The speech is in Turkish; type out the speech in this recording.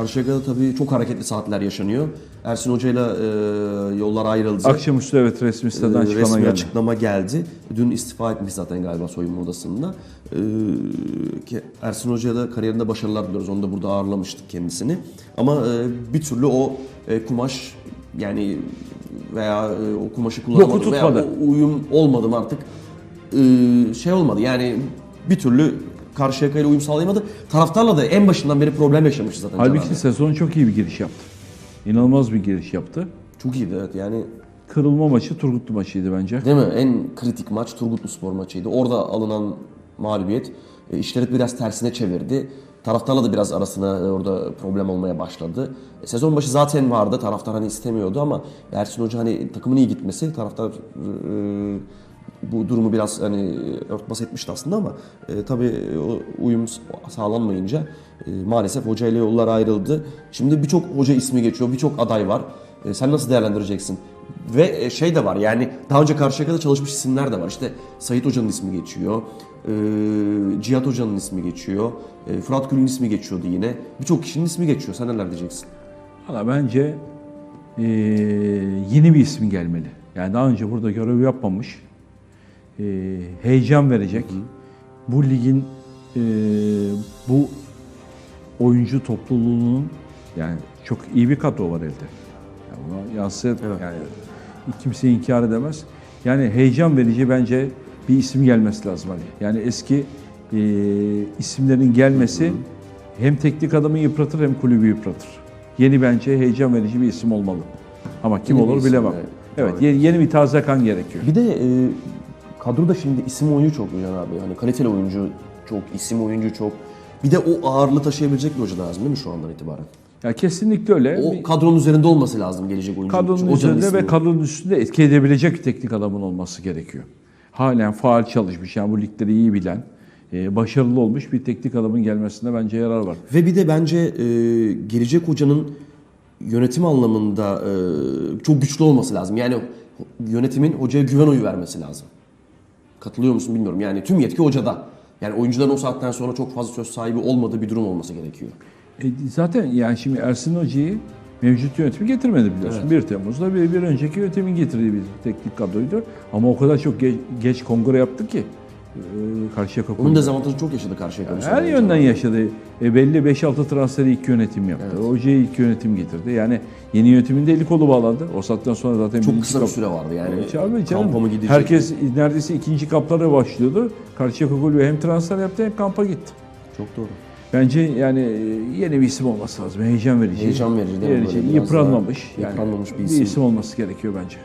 Karşıyaka'da tabii çok hareketli saatler yaşanıyor. Ersin Hoca'yla e, yollar ayrıldı. Akşamüstü evet resmi siteden Ee, açıklama resmi geldi. açıklama geldi. Dün istifa etmiş zaten galiba soyunma odasında. Ki Ersin Hoca'ya da kariyerinde başarılar diliyoruz. Onu da burada ağırlamıştık kendisini. Ama e, bir türlü o e, kumaş yani veya e, o kumaşı kullanamadım veya o uyum olmadım artık. Ee, şey olmadı yani bir türlü Karşıyaka ile uyum sağlayamadı. Taraftarla da en başından beri problem yaşamış zaten. Halbuki abi. sezon çok iyi bir giriş yaptı. İnanılmaz bir giriş yaptı. Çok iyiydi evet yani Kırılma maçı Turgutlu maçıydı bence. Değil mi? En kritik maç Turgutlu Spor maçıydı. Orada alınan mağlubiyet e, işleri biraz tersine çevirdi. Taraftarla da biraz arasına e, orada problem olmaya başladı. E, Sezon başı zaten vardı. Taraftar hani istemiyordu ama Ersin Hoca hani takımın iyi gitmesi taraftar e, bu durumu biraz hani örtbas etmişti aslında ama e, tabii o uyum sağlanmayınca e, maalesef hoca ile yollar ayrıldı. Şimdi birçok hoca ismi geçiyor, birçok aday var. E, sen nasıl değerlendireceksin? Ve e, şey de var yani daha önce Karşıyaka'da çalışmış isimler de var. İşte Sayit Hoca'nın ismi geçiyor. E, Cihat Hoca'nın ismi geçiyor. E, Fırat Gül'ün ismi geçiyordu yine. Birçok kişinin ismi geçiyor. Sen neler diyeceksin? Valla bence eee, yeni bir isim gelmeli. Yani daha önce burada görev yapmamış, eee, heyecan verecek. Bu ligin eee, bu oyuncu topluluğunun yani çok iyi bir kadro var elde. Yani buna yansıt Evet. yani kimse inkar edemez. Yani heyecan verici bence bir isim gelmesi lazım Ali. Yani eski eee, isimlerin gelmesi hem teknik adamı yıpratır hem kulübü yıpratır. Yeni bence heyecan verici bir isim olmalı. Ama kim Yeni olur bilemem. evet. Yeni, yeni bir taze kan gerekiyor. Bir de e, kadroda şimdi isim oyuncu çok Can abi. Hani kaliteli oyuncu çok, isim oyuncu çok. Bir de o ağırlığı taşıyabilecek bir hoca lazım değil mi şu andan itibaren? Ya kesinlikle öyle. O kadronun üzerinde olması lazım gelecek oyuncu. kadronun Hocanın üzerinde ve kadronun üstünde etki edebilecek bir teknik adamın olması gerekiyor. Halen faal çalışmış, yani bu ligleri iyi bilen, e, başarılı olmuş bir teknik adamın gelmesinde bence yarar var. Ve bir de bence e, gelecek hocanın yönetim anlamında e, çok güçlü olması lazım. Yani yönetimin hocaya güven oyu vermesi lazım. Katılıyor musun bilmiyorum. Yani tüm yetki hocada. Yani oyuncuların o saatten sonra çok fazla söz sahibi olmadığı bir durum olması gerekiyor. E, zaten yani şimdi Ersin Hoca'yı mevcut yönetimi getirmedi biliyorsun. 1 Temmuz'da bir, bir önceki yönetimin getirdiği bir teknik kadroydu. Ama o kadar çok ge- geç kongre yaptı ki Karşıyaka Onun Kulübü. dezavantajı çok yaşadı karşıya Her yönden yaşadı. E, belli 5-6 transferi ilk yönetim yaptı. Hocayı ilk yönetim getirdi. Yani yeni yönetimin de eli kolu bağlandı. O saatten sonra zaten Çok kısa bir süre vardı yani. Evet, abi. Kampa mı gidecek? Herkes neredeyse ikinci kamplara başlıyordu. Karşıyaka Kulübü hem transfer yaptı hem kampa gitti. Çok doğru. Bence yani e, yeni bir isim olması lazım. Heyecan verici. Heyecan verici değil mi? Verici, yıpranmamış. Yani yıpranmamış bir bir isim. isim olması gerekiyor bence.